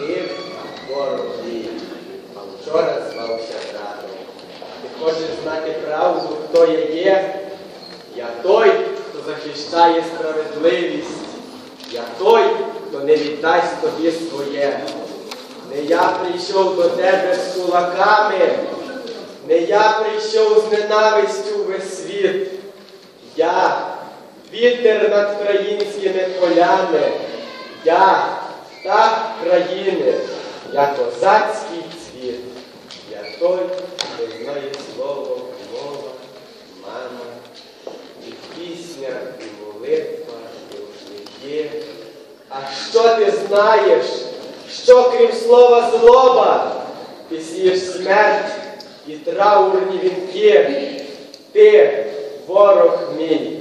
Ти ворог мій, а вчора звався братом. Ти хочеш знати правду, хто я є? Я той, хто захищає справедливість. Я той, хто не віддасть тобі своє. Не я прийшов до тебе з кулаками, не я прийшов з ненавистю весь світ. Я вітер над українськими полями. Я птах країни, я козацький цвіт. Я той, хто знає слово, мова, мама, і пісня, і молитва, і рушники. А що ти знаєш? Що крім слова злоба? Ти сієш смерть і траурні вінки. Ти, ворог мій,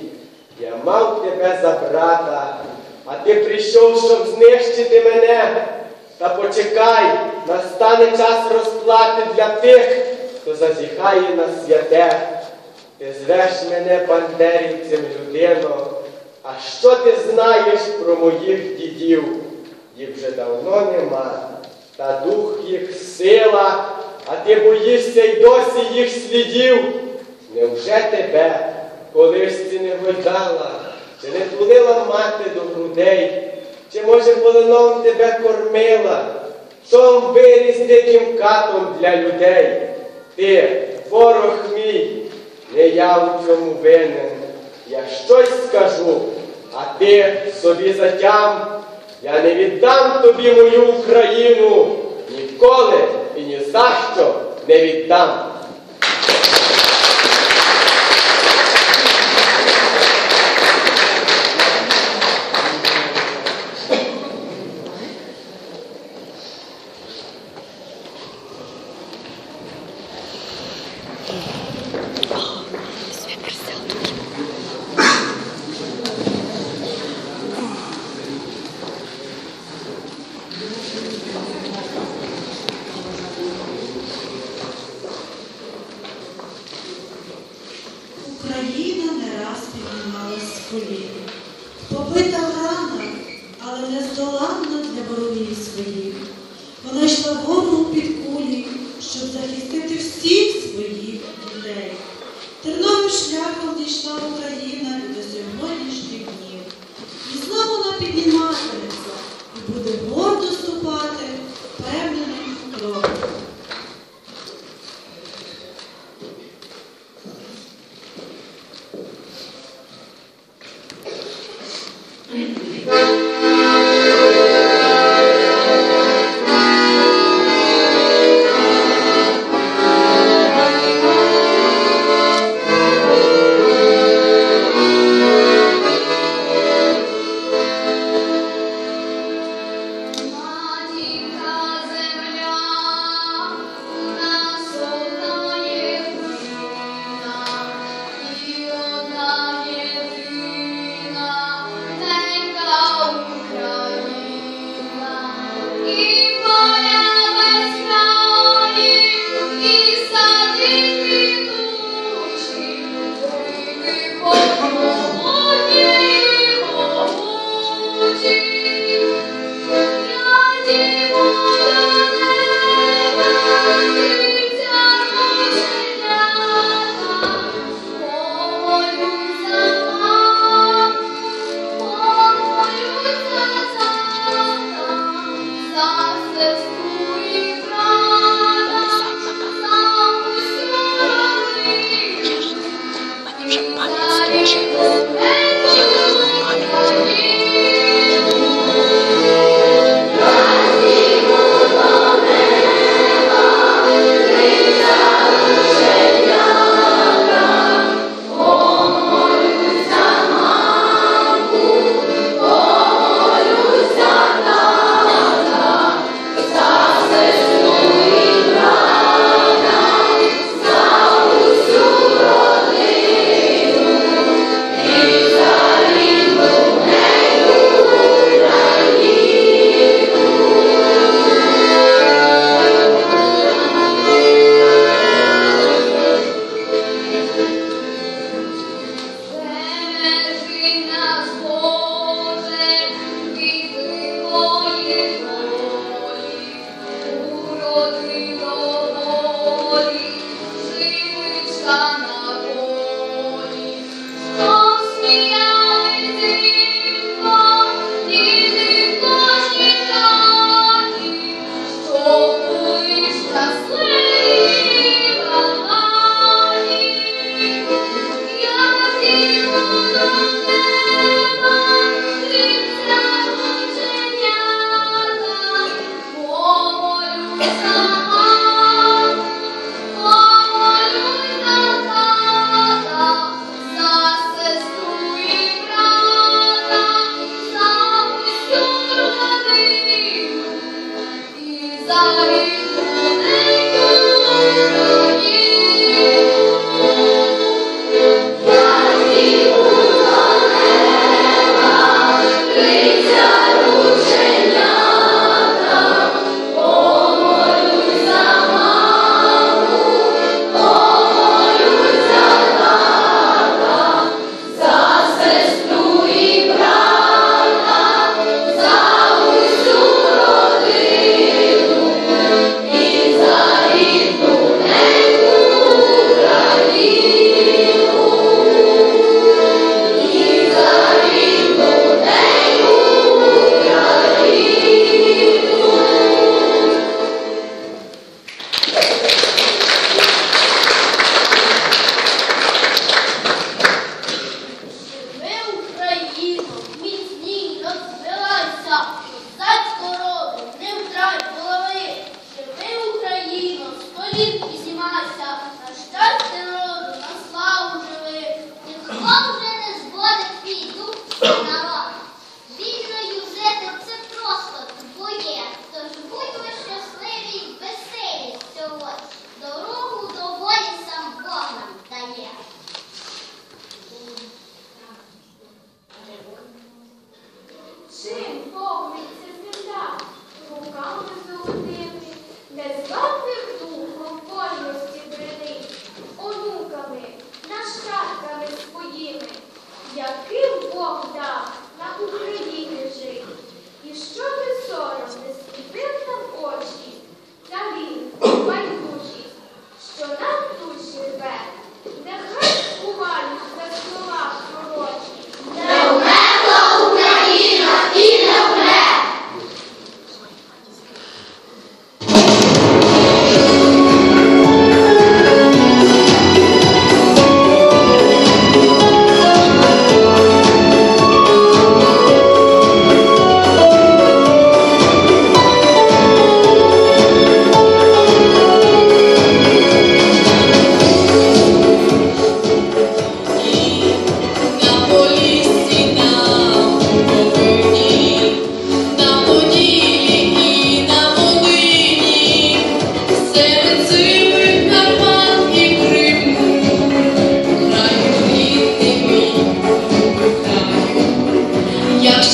я мав тебе за брата, а ти прийшов, щоб знищити мене. Та почекай, настане час розплати для тих, хто зазіхає на святе. Ти звеш мене бандерівцем, людино, а що ти знаєш про моїх дідів? Їх вже давно нема, та дух їх сила, а ти боїшся й досі їх слідів. Невже тебе колишці не гойдала, чи не тулила мати до грудей, чи, може, полином тебе кормила, Том виріс диким катом для людей. Ти, ворог мій, не я у цьому винен. Я щось скажу, а ти собі затям. Я не віддам тобі мою Україну. Ніколи і ні за що не віддам.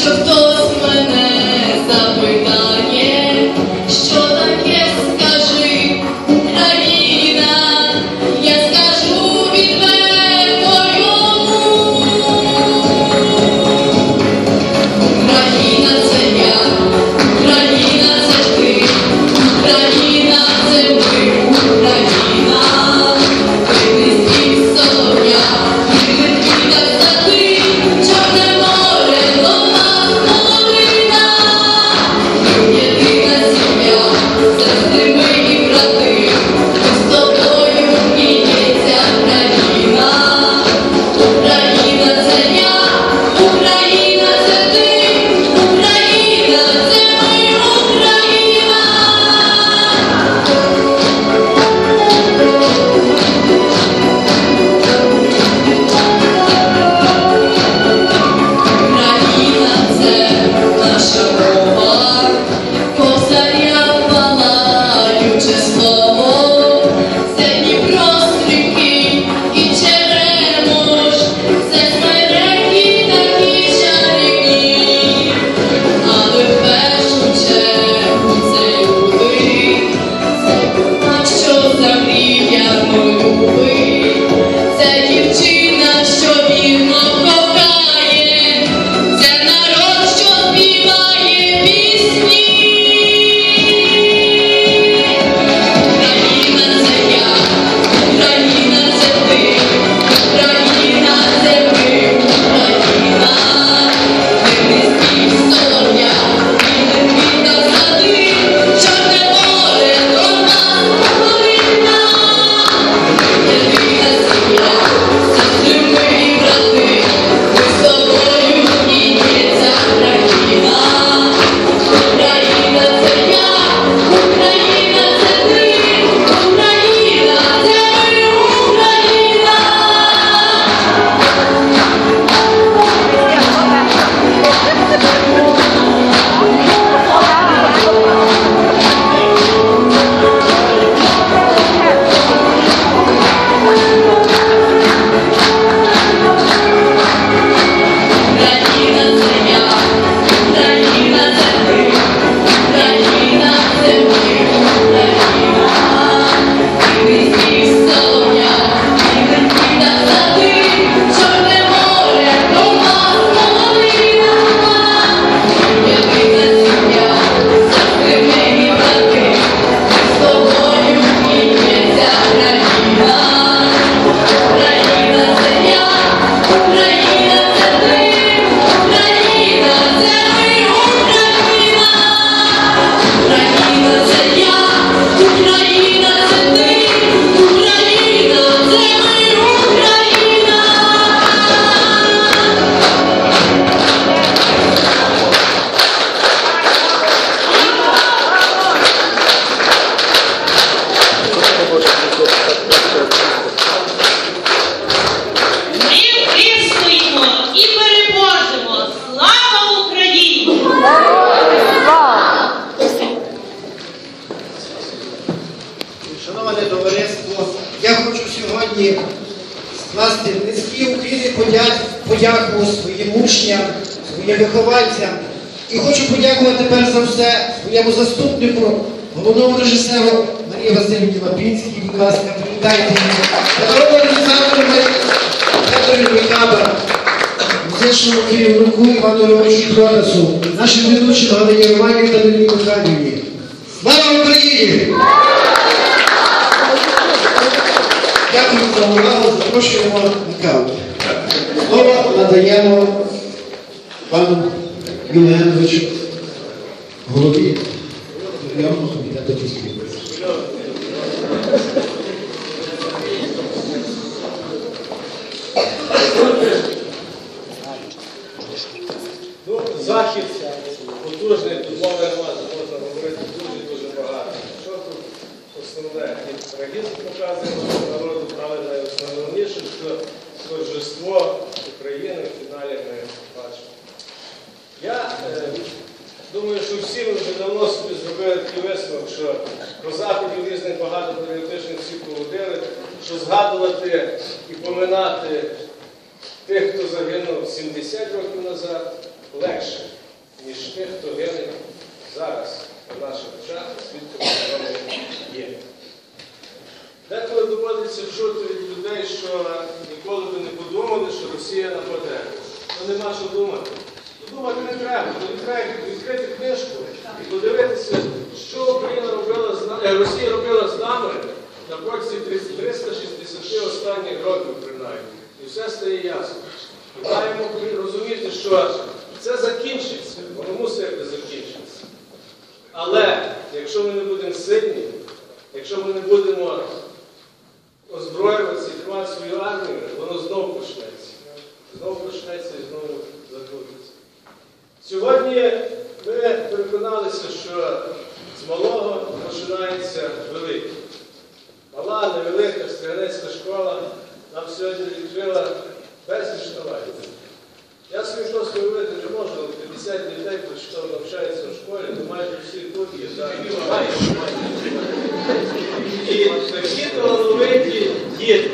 instructors своєму заступнику, головному режисеру Марії Васильівні Лапінській. Будь ласка, привітайте її. Петрову організатору Федорі Микаба, музичному керівнику Івану Львовичу Продасу, нашим ведучим Галині Романів та Лілії Михайлівні. Слава Україні! Дякую за увагу, запрошуємо на. Слово надаємо пану Євгеновичу, голові Державного комітету фізкультури. Захід потужний, тут немає, можна говорити дуже-дуже багато. Що тут основне? І показує народу правильно і основніше, що торжество України в фіналі ми бачимо. Я е, думаю, що всі ми вже давно собі зробили такий висновок, що про заходів різних багато патріотичних всі проводили, що згадувати і поминати тих, хто загинув 70 років назад, легше, ніж тих, хто гине зараз на наших очах, цього є. Деколи доводиться чути від людей, що ніколи би не подумали, що Росія нападе. Ну нема що думати. Думати не треба, відкрити книжку і подивитися, що Україна робила з нами, е, Росія робила з нами на протязі 360 останніх років, принаймні. І все стає ясно. Ми маємо розуміти, що це закінчиться, воно мусить закінчитися. Але якщо ми не будемо сильні, якщо ми не будемо Сьогодні ми переконалися, що з малого починається велике. Мала, невелика стрілецька школа нам сьогодні відкрила безліч талантів. Я собі просто уявити не можу, але 50 дітей прочитав, навчаються в школі, то майже всі тут є. І такі талановиті діти.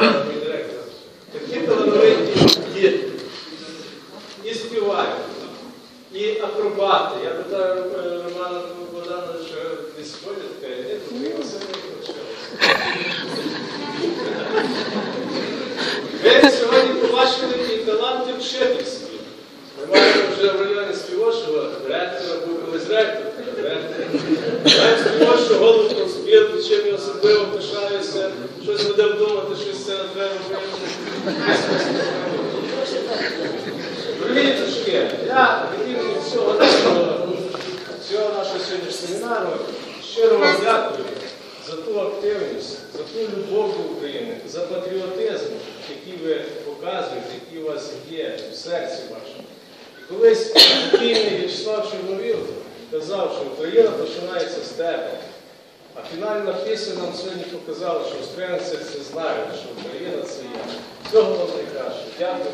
Мій директор. Такі талановиті діти. І співають, і акробати. Я питаю е, Романа Богдановича, десь ходять, каже, ні, тут ми все не навчилися. Ви сьогодні побачили і таланти вчительські. Ми маємо вже в районі співочого ректора, був колись ректор. ректор. Маємо співочого голову профспілки, чим я особливо пишаюся, щось будемо думати, щось це треба робити. Дорогі дочки, я від імені всього нашого, всього нашого сьогоднішнього семінару щиро вам дякую за ту активність, за ту любов до України, за патріотизм, який ви показуєте, який у вас є в серці вашому. І колись покійний В'ячеслав Чорновіл казав, що Україна починається з тебе. А фінальна пісня нам сьогодні показала, що українці це знають, що Україна це є. Всього вам найкраще. Дякую.